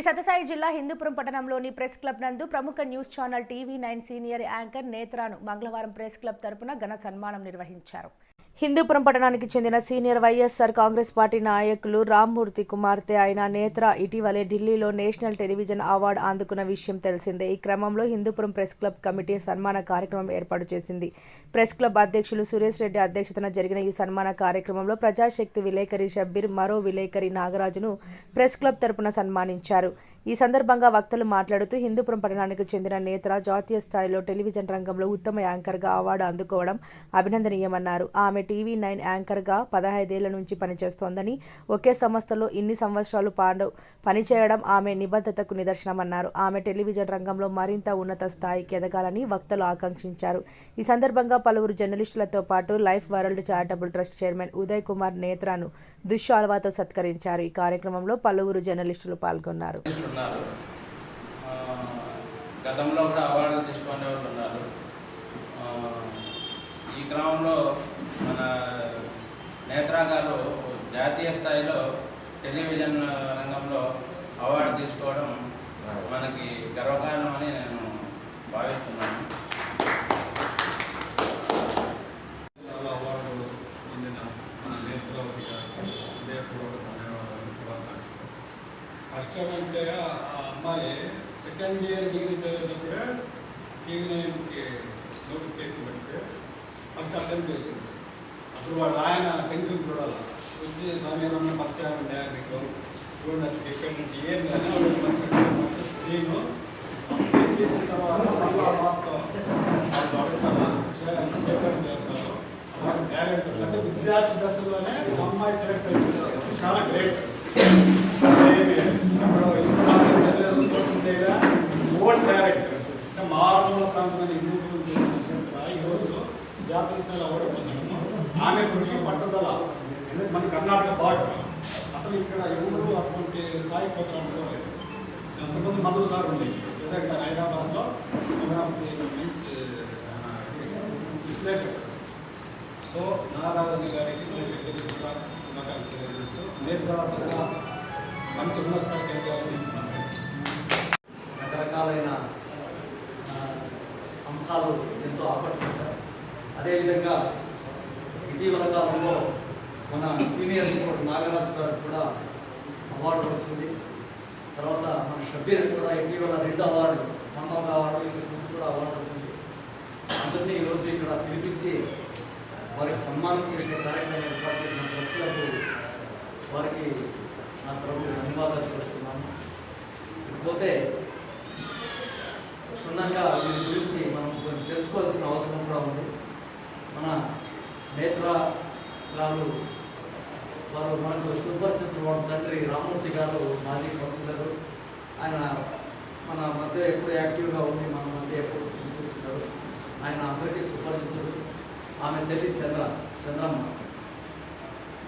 శ్రీ సత్యసాయి జిల్లా హిందూపురం పట్టణంలోని press club నందు ప్రముఖ news channel TV nine senior anchor నేత్రాను మంగళవారం ప్రెస్ క్లబ్ తరపున ఘన సన్మానం నిర్వహించారు. హిందూపురం పట్టణానికి చెందిన సీనియర్ వైఎస్ఆర్ కాంగ్రెస్ పార్టీ నాయకులు రామ్మూర్తి కుమార్తె అయిన నేత్ర ఇటీవలే ఢిల్లీలో నేషనల్ టెలివిజన్ అవార్డు అందుకున్న విషయం తెలిసిందే. ఈ క్రమంలో హిందూపురం ప్రెస్ క్లబ్ కమిటీ సన్మాన కార్యక్రమం ఏర్పాటు చేసింది. ప్రెస్ క్లబ్ అధ్యక్షులు సురేష్ రెడ్డి అధ్యక్షతన జరిగిన ఈ సన్మాన కార్యక్రమంలో ప్రజాశక్తి విలేకరి షబ్బీర్ మరో విలేకరి నాగరాజును ప్రెస్ క్లబ్ తరపున సన్మానించారు. ఈ సందర్భంగా వక్తలు మాట్లాడుతూ హిందూపురం పట్టణానికి చెందిన నేత్ర జాతీయ స్థాయిలో టెలివిజన్ రంగంలో ఉత్తమ యాంకర్గా అవార్డు అందుకోవడం అభినందనీయమన్నారు. ఆమె టీవీ నైన్ యాంకర్గా పదహైదేళ్ళ నుంచి పనిచేస్తోందని ఒకే సంస్థలో ఇన్ని సంవత్సరాలు పాండు పనిచేయడం ఆమె నిబద్ధతకు నిదర్శనమన్నారు. ఆమె టెలివిజన్ రంగంలో మరింత ఉన్నత స్థాయికి ఎదగాలని వక్తలు ఆకాంక్షించారు. ఈ సందర్భంగా పలువురు జర్నలిస్టులతో పాటు life world charitable trust chairman Uday Kumar నేత్రాను దుశ్శాల్వాతో సత్కరించారు. ఈ కార్యక్రమంలో పలువురు జర్నలిస్టులు పాల్గొన్నారు. గతంలో కూడా అవార్డులు తీసుకునే వాళ్ళు ఉన్నారు ఆ, ఈ క్రమంలో మన నేత్రా గారు జాతీయ స్థాయిలో టెలివిజన్ రంగంలో అవార్డు తీసుకోవడం మనకి గర్వకారణమని నేను భావిస్తున్నాను చాలా అవార్డు పొందిన మన నేత్రవతి గారికి హృదయపూర్వక ధన్యవాదాలు శుభాకాంక్షలు ఫస్ట్ ఏమంటే ఆ అమ్మాయి సెకండ్ ఇయర్ డిగ్రీ చదివేటప్పుడే టీవీ నైన్కి నోటిఫికేషన్ పెడితే ఫస్ట్ అటెంప్ట్ చేసింది అప్పుడు వాళ్ళ ఆయన టెన్షన్ చూడాలి వచ్చి స్వామి ఏమన్నా పరిచయం డైరెక్ట్ చూడండి అది డిపెండెంట్ ఏం ఫస్ట్ స్క్రీన్ స్క్రీన్ తీసిన తర్వాత మళ్ళీ ఆ బాబుతో చెప్పండి. చేస్తారు ఉంది. అంటే విద్యార్థి దశలోనే అమ్మాయి సెలెక్ట్ అయిపోయింది చాలా గ్రేట్ ఓన్ క్యారెక్టర్ అంటే మారుమూల ప్రాంతమైన హిందూ ఈ రోజు జాతీయ స్థాయిలో అవార్డు పొందడము ఆమె కృషి పట్టుదల. ఎందుకంటే మన కర్ణాటక బార్డర్. అసలు ఇక్కడ ఎవరు అటువంటి స్థాయి పోతారు అనుకోలేదు అంతకుముందు మధు సార్ ఉంది ఏదంటే హైదరాబాద్లో అమరావతి మంచి విశ్లేషకుడు సో నారాయణ గారికి శెట్టి కూడా శుభాకాంక్షలు తెలియజేస్తూ నేత్రాతంగా మంచి ఉన్న స్థాయికి ఎదగాలని రకరకాలైన అంశాలు ఎంతో ఆకట్టుకుంటారు అదేవిధంగా ఇటీవల కాలంలో మన సీనియర్ రిపోర్ట్ నాగరాజు గారు కూడా అవార్డు వచ్చింది. తర్వాత మన షబ్బీర్ కూడా ఇటీవల రెండు అవార్డు మొన్న అవార్డు ఇంతకు కూడా అవార్డు వచ్చింది. అందరినీ ఈరోజు ఇక్కడ పిలిపించి వారికి సన్మానం చేసే కార్యక్రమం ఏర్పాటు చేసిన ప్రశ్నలకు వారికి నా తరఫున ధన్యవాదాలు చేస్తున్నాను ఇకపోతే క్షుణ్ణంగా దీని గురించి మనం కొంచెం తెలుసుకోవాల్సిన అవసరం కూడా ఉంది. మన నేత్రా గారు వారు మనకు సుపరిచితులు వారి తండ్రి రామూర్తి గారు మాజీ కౌన్సిలర్. ఆయన మన మధ్య ఎప్పుడు యాక్టివ్గా ఉండి మన మధ్య ఎప్పుడు చూస్తున్నారు. ఆయన అందరికీ సుపరిచితుడు ఆమె తల్లి చంద్ర చంద్రమ్మ.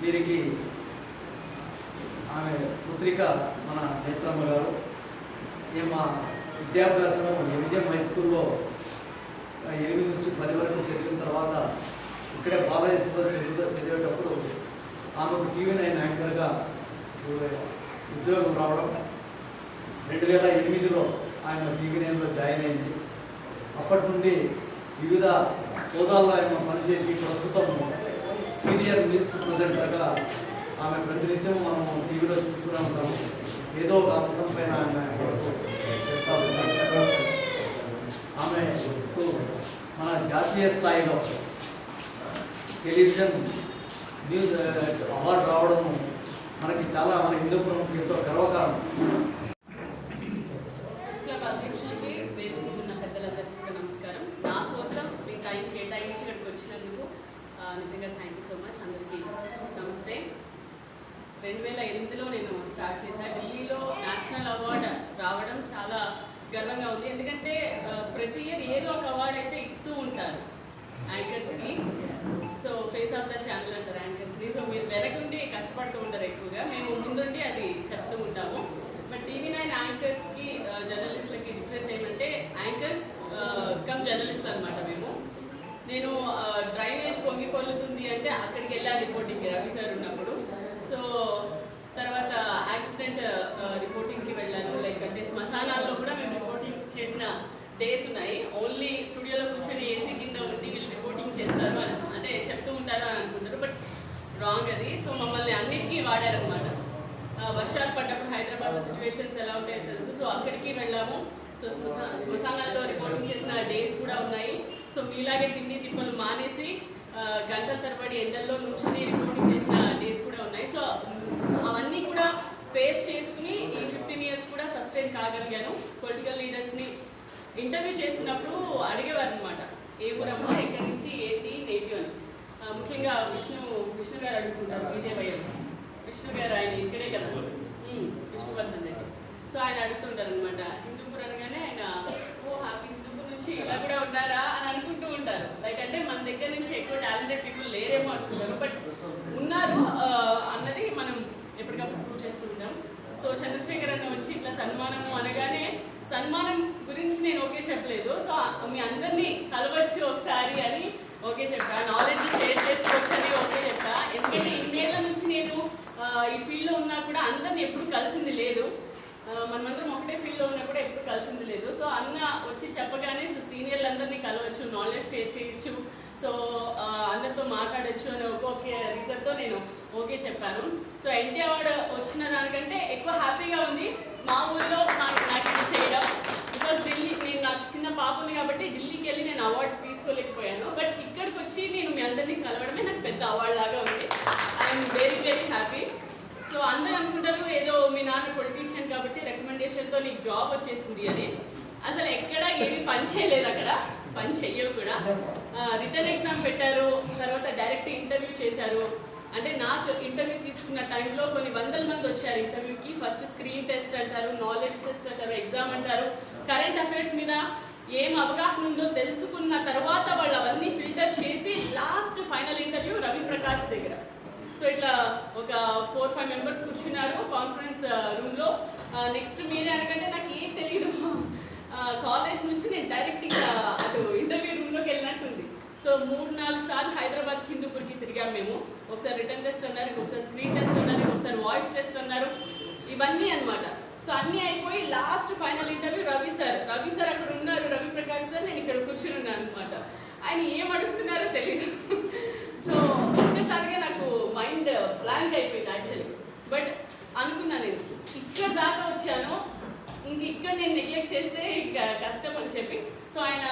వీరికి ఆమె పుత్రిక మన నేత్రమ్మ గారు. ఈమె మా విద్యాభ్యాసం ఎవిజయం హై స్కూల్లో ఎనిమిది నుంచి పది వరకు చదివిన తర్వాత ఇక్కడే బాలయ్య స్కూల్ చదివి చదివేటప్పుడు ఆమెకు టీవీ నైన్ యాంకర్గా ఉద్యోగం రావడం రెండు వేల ఎనిమిదిలో ఆయన టీవీ నైన్లో జాయిన్ అయింది. అప్పటి నుండి వివిధ హోదాల్లో ఆయన పనిచేసి ప్రస్తుతం సీనియర్ న్యూస్ ప్రజెంటర్గా ఆమె ప్రతినిత్యం మనం టీవీలో చూస్తూనే ఉంటాము. ఏదో ఒక అంశం పైన ఆమె చేస్తూ ఆమె మన జాతీయ స్థాయిలో టెలివిజన్ న్యూస్ అవార్డు రావడం మనకి చాలా మన హిందూపురం ఎంతో గర్వకారణం. ఉన్న పెద్దలందరికీ నమస్కారం. నా కోసం నిజంగా థ్యాంక్ యూ సో మచ్ అందరికీ నమస్తే. రెండు వేల ఎనిమిదిలో నేను స్టార్ట్ చేశాను ఢిల్లీలో నేషనల్ అవార్డు రావడం చాలా గర్వంగా ఉంది. ఎందుకంటే ప్రతి ఇయర్ ఏదో ఒక అవార్డు అయితే ఇస్తూ ఉంటారు యాంకర్స్కి. So face of the channel అంటారు యాంకర్స్ని సో మీరు వెనకుండి కష్టపడుతూ ఉంటారు ఎక్కువగా. మేము ముందుండి అది చెప్తూ ఉంటాము. బట్ టీవీ నైన్ యాంకర్స్కి జర్నలిస్ట్లకి డిఫరెన్స్ ఏమంటే యాంకర్స్ కమ్ జర్నలిస్ట్ అనమాట మేము. నేను డ్రైనేజ్ పొంగి పొల్లుతుంది అంటే అక్కడికి వెళ్ళాను రిపోర్టింగ్కి రవి సార్ ఉన్నప్పుడు. సో తర్వాత యాక్సిడెంట్ రిపోర్టింగ్కి వెళ్ళాను. లైక్ అంటే శ్మశానాల్లో కూడా మేము రిపోర్టింగ్ చేసిన డేస్ ఉన్నాయి. ఓన్లీ స్టూడియోలో కూర్చొని ఏసీ కింద ఉండి వీళ్ళు రిపోర్టింగ్ చేస్తారు అని అంటే చెప్తూ అనుకుంటారు. బట్ రాంగ్ అది. సో మమ్మల్ని అన్నిటికీ వాడారనమాట వర్షాలు పడ్డప్పుడు హైదరాబాద్లో సిచ్యువేషన్స్ ఎలా ఉంటాయో తెలుసు. సో అక్కడికి వెళ్ళాము. సో శ్మశానాల్లో రిపోర్టింగ్ చేసిన డేస్ కూడా ఉన్నాయి. సో మీలాగే తిండి తిప్పలు మానేసి గంటల తరబడి ఎండల్లో నుంచి రిపోర్టింగ్ చేసిన డేస్ కూడా ఉన్నాయి. సో అవన్నీ కూడా ఫేస్ చేసుకుని ఈ ఫిఫ్టీన్ ఇయర్స్ కూడా సస్టైన్ కాగలిగాను. పొలిటికల్ లీడర్స్ని ఇంటర్వ్యూ చేస్తున్నప్పుడు అడిగేవారు అనమాట ఏ ఊరమ్మా ఎక్కడి నుంచి ఏంటి నేటివ్ అని ఆ, ముఖ్యంగా విష్ణు విష్ణు గారు అడుగుతుంటారు విజయవయ్య విష్ణు గారు ఆయన ఇక్కడే కదా. విష్ణువర్ధన్. దగ్గర. సో ఆయన అడుగుతుంటారు అనమాట హిందూపూర్ అనగానే ఆయన ఓ హ్యాపీ హిందూపూర్ నుంచి ఇలా కూడా ఉన్నారా? అని అనుకుంటూ ఉంటారు. లైక్ అంటే మన దగ్గర నుంచి ఎక్కువ టాలెంటెడ్ పీపుల్ లేరేమో అనుకుంటారు. బట్ ఉన్నారు అన్నది మనం ఎప్పటికప్పుడు ప్రూవ్ చేస్తూ ఉంటాం. సో చంద్రశేఖర్ అన్న వచ్చి ఇట్లా సన్మానము అనగానే సన్మానం గురించి నేను ఓకే చెప్పలేదు. సో మీ అందరినీ కలవచ్చు ఒకసారి అని ఓకే చెప్పా నాలెడ్జ్ షేర్ చేసుకోవచ్చు అని ఓకే చెప్పా ఎందుకంటే ఇన్నేళ్ళ నుంచి నేను ఆ, ఈ ఫీల్డ్లో ఉన్నా కూడా అందరం ఎప్పుడు కలిసింది లేదు. మనమందరం ఒకటే ఫీల్డ్లో ఉన్నా కూడా ఎప్పుడు కలిసింది లేదు. సో అన్న వచ్చి చెప్పగానే సీనియర్లు అందరినీ కలవచ్చు నాలెడ్జ్ షేర్ చేయొచ్చు. సో అందరితో మాట్లాడొచ్చు అని ఒక్కొక్క రీజన్తో నేను ఓకే చెప్పాను. సో ఎన్టీ అవార్డు వచ్చిన దానికంటే ఎక్కువ హ్యాపీగా ఉంది మా ఊళ్ళో నాకు నాకు ఇది చేయడం బికాస్ ఢిల్లీ నేను నాకు చిన్న పాప ఉంది కాబట్టి ఢిల్లీకి వెళ్ళి నేను అవార్డు తీసుకోలేకపోయాను బట్ ఇక్కడికి వచ్చి నేను మీ అందరినీ కలవడమే నాకు పెద్ద అవార్డు లాగా ఉంది I'm very very happy so అందరూ అనుకుంటారు ఏదో మీ నాన్న పొలిటీషియన్ కాబట్టి రికమెండేషన్తో నీకు జాబ్ వచ్చేసింది అని. అసలు ఎక్కడ ఏమి పని చేయలేదు అక్కడ. పని చెయ్యవు కూడా. రిటర్న్ ఎగ్జామ్ పెట్టారు తర్వాత డైరెక్ట్ ఇంటర్వ్యూ చేశారు. అంటే నాకు ఇంటర్వ్యూ తీసుకున్న టైంలో కొన్ని వందల మంది వచ్చారు ఇంటర్వ్యూకి ఫస్ట్ స్క్రీన్ టెస్ట్ అంటారు నాలెడ్జ్ టెస్ట్ అంటారు ఎగ్జామ్ అంటారు. కరెంట్ అఫైర్స్ మీద ఏం అవగాహన ఉందో తెలుసుకున్న తర్వాత వాళ్ళు అవన్నీ ఫిల్టర్ చేసి last final interview Ravi Prakash దగ్గర సో ఇట్లా ఒక ఫోర్ ఫైవ్ మెంబర్స్ కూర్చున్నారు కాన్ఫరెన్స్ రూమ్లో నెక్స్ట్ మీరే అనకంటే నాకు ఏం తెలియదు కాలేజ్ uh, నుంచి నేను డైరెక్ట్ ఇంకా అటు ఇంటర్వ్యూ రూమ్లోకి వెళ్ళినట్టుంది. సో మూడు నాలుగు సార్లు హైదరాబాద్ హిందూపూర్కి తిరిగాం మేము. ఒకసారి రిటర్న్ టెస్ట్ అన్నారు ఒకసారి స్క్రీన్ టెస్ట్ అన్నారు ఒకసారి వాయిస్ టెస్ట్ అన్నారు ఇవన్నీ అనమాట సో అన్నీ అయిపోయి last final interview Ravi sir Ravi sir అక్కడ ఉన్నారు రవి ప్రకాష్ సార్ నేను ఇక్కడ కూర్చుని ఉన్నాను అనమాట ఆయన ఏం అడుగుతున్నారో తెలియదు సో బ్లాంక్ అయిపోయింది యాక్చువల్లీ బట్ అనుకున్నా నేను ఇక్కడ దాకా వచ్చాను ఇంక ఇక్కడ నేను నెగ్లెక్ట్ చేస్తే ఇంకా కష్టం అని చెప్పి. సో ఆయన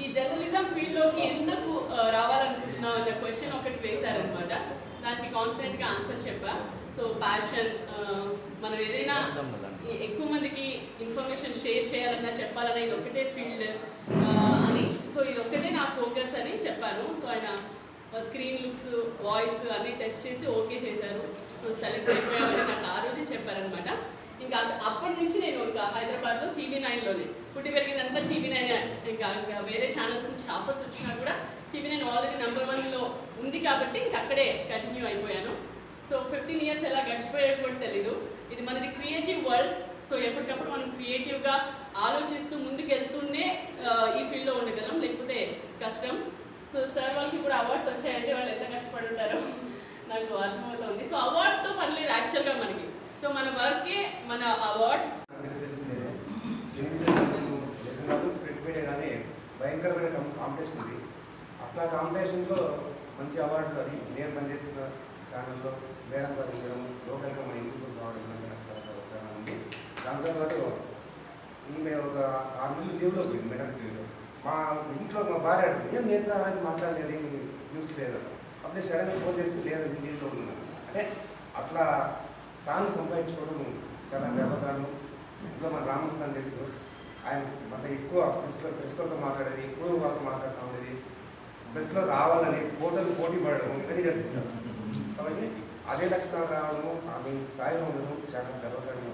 ఈ జర్నలిజం ఫీల్డ్లోకి ఎందుకు రావాలనుకుంటున్నావు అన్న క్వశ్చన్ ఒకటి వేశారనమాట. దానికి కాన్ఫిడెంట్గా ఆన్సర్ చెప్పా. సో ప్యాషన్ మనం ఏదైనా ఎక్కువ మందికి ఇన్ఫర్మేషన్ షేర్ చేయాలన్నా చెప్పాలన్నా ఇది ఒకటే ఫీల్డ్ అని. సో ఇది ఒక్కటే నా ఫోకస్ అని చెప్పాను. సో ఆయన స్క్రీన్ లుక్స్ వాయిస్ అన్ని టెస్ట్ చేసి ఓకే చేశారు. సో సెలెక్ట్ అయిపోయామని నాకు ఆ రోజే చెప్పారనమాట ఇంకా అప్పటి నుంచి నేను ఇంకా హైదరాబాద్లో టీవీ నైన్లోనే పుట్టి పెరిగిందంతా టీవీ నైన్ ఇంకా ఇంకా వేరే ఛానల్స్ నుంచి ఆఫర్స్ వచ్చినా కూడా టీవీ నైన్ ఆల్రెడీ నెంబర్ వన్లో ఉంది కాబట్టి ఇంకా అక్కడే కంటిన్యూ అయిపోయాను. సో ఫిఫ్టీన్ ఇయర్స్ ఎలా గడిచిపోయాడు కూడా తెలీదు. ఇది మనది క్రియేటివ్ వరల్డ్ సో ఎప్పటికప్పుడు మనం క్రియేటివ్గా ఆలోచిస్తూ ముందుకెళ్తూనే ఈ ఫీల్డ్లో ఉండగలం. లేకపోతే కష్టం. సో సార్ వాళ్ళకి ఇప్పుడు అవార్డ్స్ వచ్చాయంటే వాళ్ళు ఎంత కష్టపడి ఉంటారో నాకు అర్థమవుతుంది. సో అవార్డ్స్తో పని లేదు యాక్చువల్గా మనకి. సో మన వర్కే మన అవార్డ్ తెలిసిందే కానీ భయంకరమైన కాంపిటీషన్ ఉంది అట్లా కాంపిటీషన్లో మంచి అవార్డులు అది. నేను పనిచేసిన ఛానల్లో మేడం గారు ఉండడం లోకల్గా మన ఇంటికి రావడం నాకు చాలా ఉంది. దాంతో పాటు ఈమె ఒక ఆరు నెలలు లీవ్లో పోయింది మేడం లీవ్లో మా ఇంట్లో మా భార్య ఏం నేత్ర అనేది మాట్లాడలేదు ఏమి న్యూస్ లేదు? అప్పుడే సడన్గా ఫోన్ చేస్తే లేదు లీవ్లో ఉన్నాను అంటే అట్లా స్థానం సంపాదించుకోవడం చాలా గర్వకారణం. ఇంట్లో మన రామకృష్ణ తెలుసు. ఆయన మత ఎక్కువ ప్రెస్లో ప్రెస్లతో మాట్లాడేది ఎక్కువ వాళ్ళతో మాట్లాడుతూ ఉండేది ప్రెస్లో రావాలని పోటలు పోటీ పడడం ఇవన్నీ చేస్తున్నారు. కాబట్టి అదే లక్షణాలు రావడము ఆమె స్థాయిలో ఉండడం చాలా గర్వకారంగా